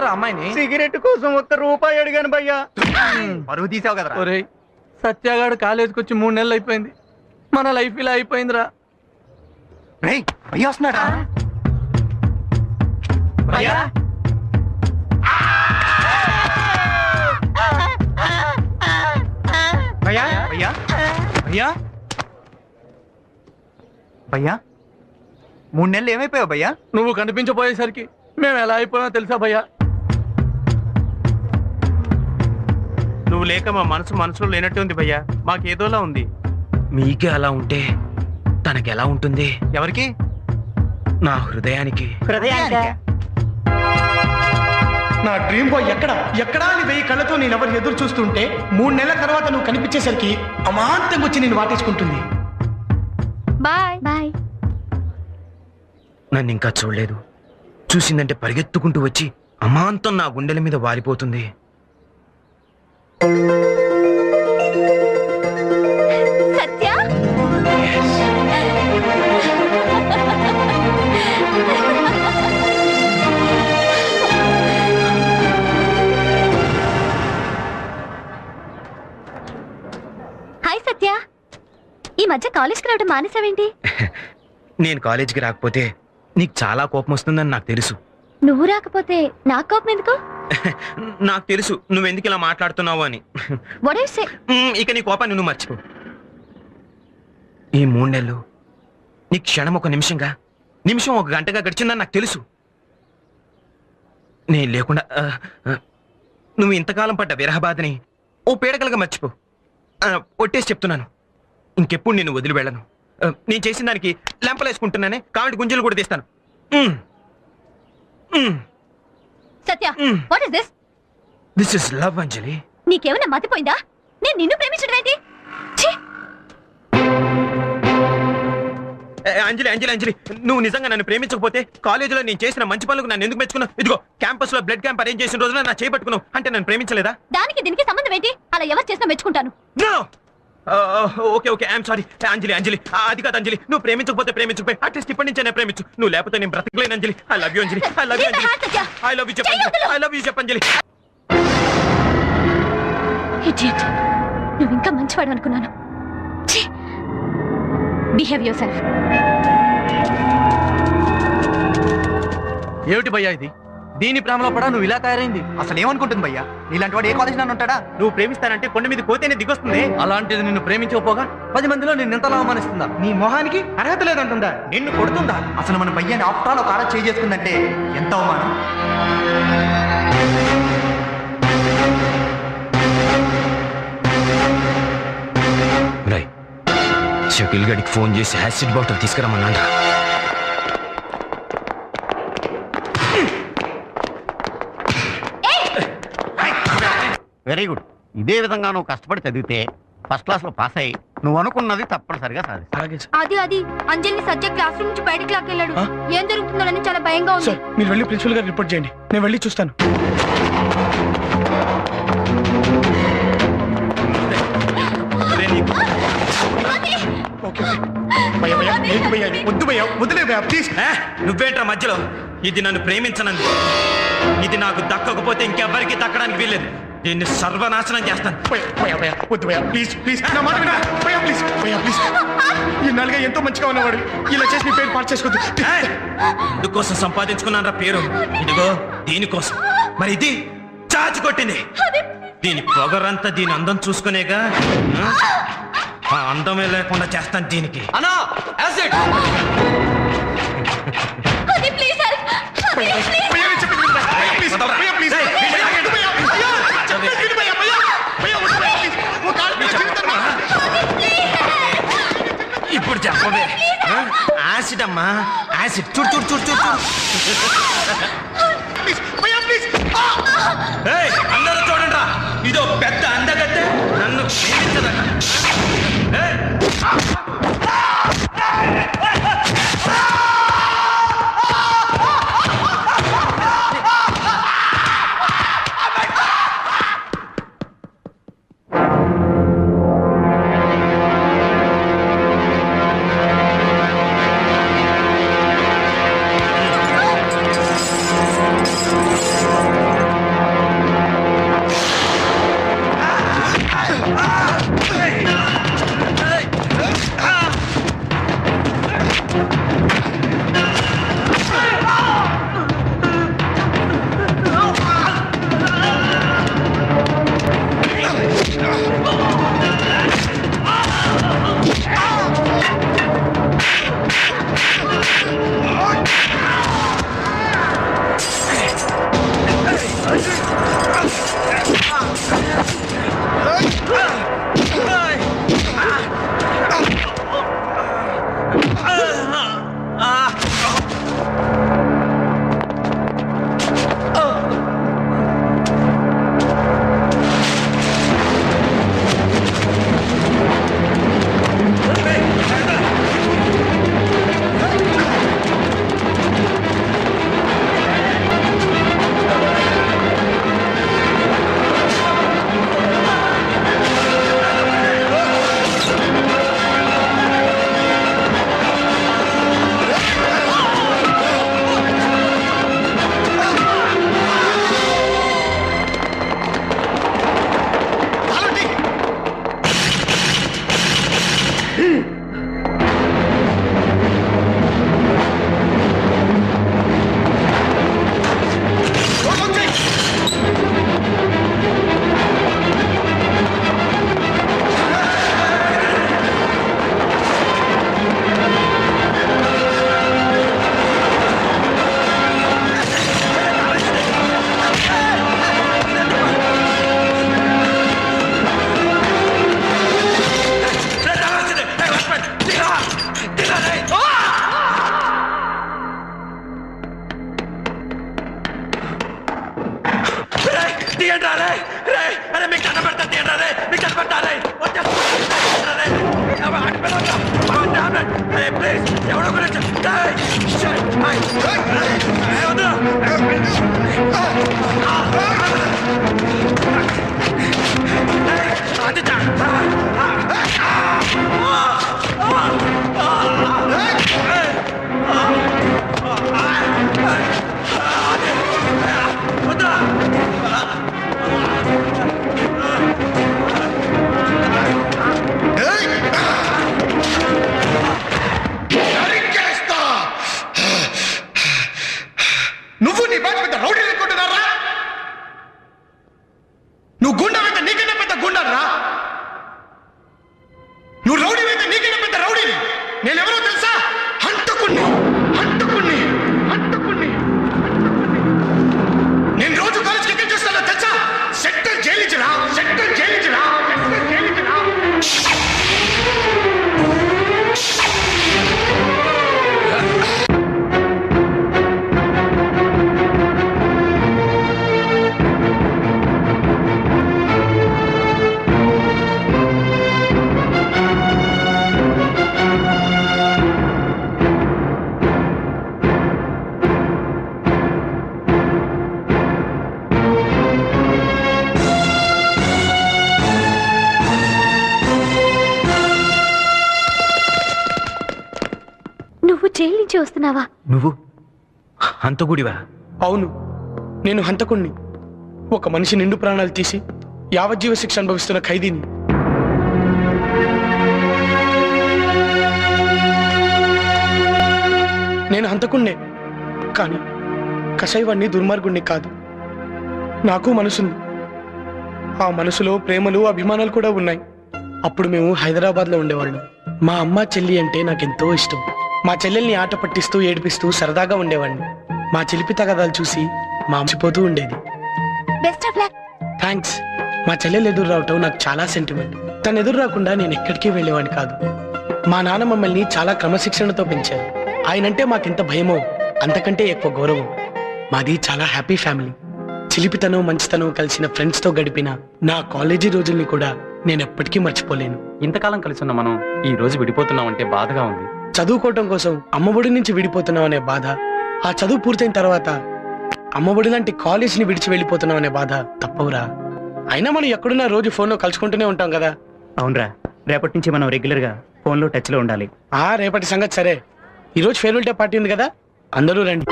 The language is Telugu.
చేసుకుంటారు అమ్మాయిని? సిగరెట్ కోసం ఒక్క రూపాయి అడిగాను భయ్యా. పరువు తీసావు కదరా. ఒరేయ్ సత్యాగాడు కాలేజీకి వచ్చి మూడు నెలలు అయిపోయింది. మన లైఫ్ ఇలా అయిపోయిందిరా. రేయ్ భయ్యా వస్తున్నాడా? భయ్యా? భయ్యా? భయ్యా? భయ్యా? భయ్యా? మూడు నెలలు ఏమైపోయావు భయ్యా? నువ్వు కనిపించబోయేసరికి మేము ఎలా అయిపోయామో తెలుసా భయ్యా? నువ్వు లేక మా మనసు మనసులో లేనట్టు ఉంది భయ్యా. మాకేదోలా ఉంది. మీకే అలా ఉంటే తనకి ఎలా ఉంటుంది? ఎవరికి? నా హృదయానికి. నా డ్రీమ్ బాయ్ ఎక్కడ? ఎక్కడా అని వెయ్యి కళ్ళతో నేను ఎవరు ఎదురు చూస్తుంటే మూడు నెలల తర్వాత నువ్వు కనిపించేసరికి అమాంతంగా వచ్చి నేను వాటేసుకుంటుంది. బాయ్. బాయ్. నన్ను ఇంకా చూడలేదు. చూసిందంటే పరిగెత్తుకుంటూ వచ్చి అమాంతం నా గుండెల మీద వాలిపోతుంది. సత్య? హాయ్ సత్య. ఈ మధ్య కాలేజ్కి రావడం మానేసావేంటి? నేను కాలేజీకి రాకపోతే నీకు చాలా కోపం వస్తుందని నాకు తెలుసు. నువ్వు రాకపోతే నాకు కోపం ఎందుకు? నాకు తెలుసు నువ్వెందుకు ఇలా మాట్లాడుతున్నావు అని? మ్, ఇక నీ కోపాన్ని నువ్వు మర్చిపో. ఈ మూడు నెలలు నీ క్షణం ఒక నిమిషంగా నిమిషం ఒక గంటగా గడిచిందని నాకు తెలుసు. నేను లేకుండా ఆ, ఆ, నువ్వు ఇంతకాలం పడ్డ విరహ బాధని ఓ పీడకలుగా మర్చిపో. ఆ, ఒట్టేసి చెప్తున్నాను. ఇంకెప్పుడు నేను వదిలి వెళ్ళను. ఆ, నేను చేసిన దానికి లెంపలేసుకుంటున్నానే కావిడి గుంజలు కూడా తీస్తాను. మ్. మ్. Satya. What is this this is love Anjali నీకేమైనా మతిపోయిందా? నేను నిన్ను ప్రేమించడం ఏంటి? అంజలి అంజలి అంజలి నువ్వు నిజంగా నన్ను ప్రేమించకపోతే కాలేజీలో నేను చేసిన మంచి పనులకు నన్ను ఎందుకు మెచ్చుకున్నావు? ఇదిగో క్యాంపస్లో బ్లడ్ క్యాంప్ అరేంజ్ చేసిన రోజున నా చేపట్టుకున్నావు అంటే నన్ను ప్రేమించలేదా? దానికి దీనికి సంబంధం ఏంటి? అలా ఎవరు చేసినా మెచ్చుకుంటాను. Okay okay I'm sorry Anjali Anjali. అది కాదు అంజలి. నువ్వు ప్రేమించకపోతే ప్రేమించకపోయి అట్లీస్ట్ ఇప్పటి నుంచే ప్రేమించు. నువ్వు లేకపోతే నేను బ్రతకలేను Anjali. I love you Anjali. I love you Anjali. I love you చెప్పండి. ఐ లవ్ యూ చెప్పంజలి ఇడియట్ నువ్వు ఇంకా మంచివాడు అనుకున్నాను. బిహేవ్ యువర్ సెల్ఫ్ ఏమిటి భయ్యా ఇది? దీని ప్రేమలో పడా నువ్వు ఇలా తయారైంది. అసలు ఏమనుకుంటుంది భయ్యా? నీలాంటి వాడు ఏ కాలేజ్ నన్ను ఉంటాడా? నువ్వు ప్రేమిస్తానంటే కొండ మీద కోతేనే దిగొస్తుంది. అలాంటిది నిన్ను ప్రేమించకపోగా పది మందిలో నిన్ను ఎంతలా అవమానిస్తుందా? నీ మొహానికి అర్హత లేదంటుందా? నిన్ను కొడుతుందా? అసలు మన భయ్యాన్ని ఆప్టాలో ఒక చేసుకుందంటే ఎంత అవమానం? షకిల్ గడికి ఫోన్ చేసి యాసిడ్ బాటిల్ తీసుకురమ్మన్నాడా వెరీ గుడ్. ఇదే విధంగా నువ్వు కష్టపడి చదివితే ఫస్ట్ క్లాస్లో పాస్ అయ్యి నువ్వు అనుకున్నది తప్పనిసరిగా అలాగే సార్. అది అది. అంజలిని సత్య క్లాస్ రూమ్ నుంచి బయటకు లాక్కెళ్ళాడు. ఆ? ఏం జరుగుతుందోనని చాలా భయంగా ఉంది. సార్ మీరు వెళ్ళి ప్రిన్సిపల్ గారు రిపోర్ట్ చేయండి. నేను వెళ్ళి చూస్తాను. రే, నీకు ఓకే భయ్యా భయ్యా ఏంటి భయ్యా ఇది? వద్దు భయ్యా వద్దులే భయ్యా ప్లీజ్ ఏ, నువ్వేంట్రా మధ్యలో? ఇది నన్ను ప్రేమించనంది. ఇది నాకు దక్కకపోతే ఇంకెవ్వరికి దక్కడానికి వీల్లేదు. దీన్ని సర్వనాశనం చేస్తాను. వద్దు భయ్యా ప్లీజ్ ప్లీజ్ నా మాట వినా భయ్యా ప్లీజ్ భయ్యా ప్లీజ్ ఈ నాలుగా ఎంతో మంచిగా ఉన్నవాడు. ఇలా చేసి నీ పేరు పాటు చేసుకోవద్దు ఏయ్! ఎందుకోసం సంపాదించుకున్నారా పేరు? ఇదిగో దీనికోసం. మరి ఇది చాచి కొట్టింది. దీని పొగరంతా దీని అందం చూసుకునేగా ఆ? అందమే లేకుండా చేస్తాను దీనికి. యాసిడ్ ప్లీజ్ భయ్యా నేను చెప్పింది విను భయ్యా. ప్లీజ్ భయ్యా ప్లీజ్ ఏయ్, భయ్యా, వద్దు భయ్యా. భయ్యా, చెప్పేది విను భయ్యా, భయ్యా. భయ్యా, వద్దు భయ్యా, ప్లీజ్. ఒక ఆడ మీద జీవితం ఇప్పుడు చెప్పవే? యాసిడ్ అమ్మా. యాసిడ్. చూడు చూడు చూడు చూడు చూడు. అందరూ చూడండి ఇదో పెద్ద అందగత్తె. నన్ను ప్రేమించదట అది నుంచి వస్తున్నావా? నువ్వు? హంతగుడివా అవును. నేను హంతకుణ్ణి. ఒక మనిషి నిండు ప్రాణాలు తీసి యావజ్జీవ శిక్ష అనుభవిస్తున్న ఖైదీని. నేను హంతకుణ్ణే. కానీ కషాయవాణ్ణి దుర్మార్గుణ్ణి కాదు. నాకు మనసుంది. ఆ మనసులో ప్రేమలు అభిమానాలు కూడా ఉన్నాయి. అప్పుడు మేము హైదరాబాద్లో ఉండేవాళ్ళం. మా అమ్మ చెల్లి అంటే నాకెంతో ఇష్టం. మా చెల్లెల్ని ఆట పట్టిస్తూ ఏడిపిస్తూ సరదాగా ఉండేవాడిని. మా చిలిపి తగదాలు చూసి మా ఉండేది. Best of luck. థ్యాంక్స్ మా చెల్లెలు ఎదురు రావటం నాకు చాలా సెంటిమెంట్. తను ఎదురు రాకుండా నేను ఎక్కడికి వెళ్ళేవాడిని కాదు. మా నాన్న మమ్మల్ని చాలా క్రమశిక్షణతో పెంచారు. ఆయనంటే మాకెంత భయమో అంతకంటే ఎక్కువ గౌరవం. మాది చాలా హ్యాపీ ఫ్యామిలీ. చిలిపితనం మంచితనం కలిసిన ఫ్రెండ్స్తో గడిపిన నా కాలేజీ రోజుల్ని కూడా నేను ఎప్పటికీ మర్చిపోలేను. ఇంతకాలం కలిసి ఉన్న మనం ఈ రోజు విడిపోతున్నామంటే బాధగా ఉంది. చదువుకోవటం కోసం అమ్మఒడి నుంచి విడిపోతున్నాం అనే బాధ. ఆ చదువు పూర్తయిన తర్వాత అమ్మఒడి లాంటి కాలేజీని విడిచి వెళ్ళిపోతున్నాం అనే బాధ తప్పవురా. అయినా మనం ఎక్కడున్నా రోజు ఫోన్లో కలుసుకుంటూనే ఉంటాం కదా. అవునరా. రేపటి నుంచి మనం రెగ్యులర్గా ఫోన్లో టచ్లో ఉండాలి. ఆ రేపటి సంగతి సరే. ఈరోజు ఫేర్వెల్ డే పార్టీ ఉంది కదా. అందరూ రండి.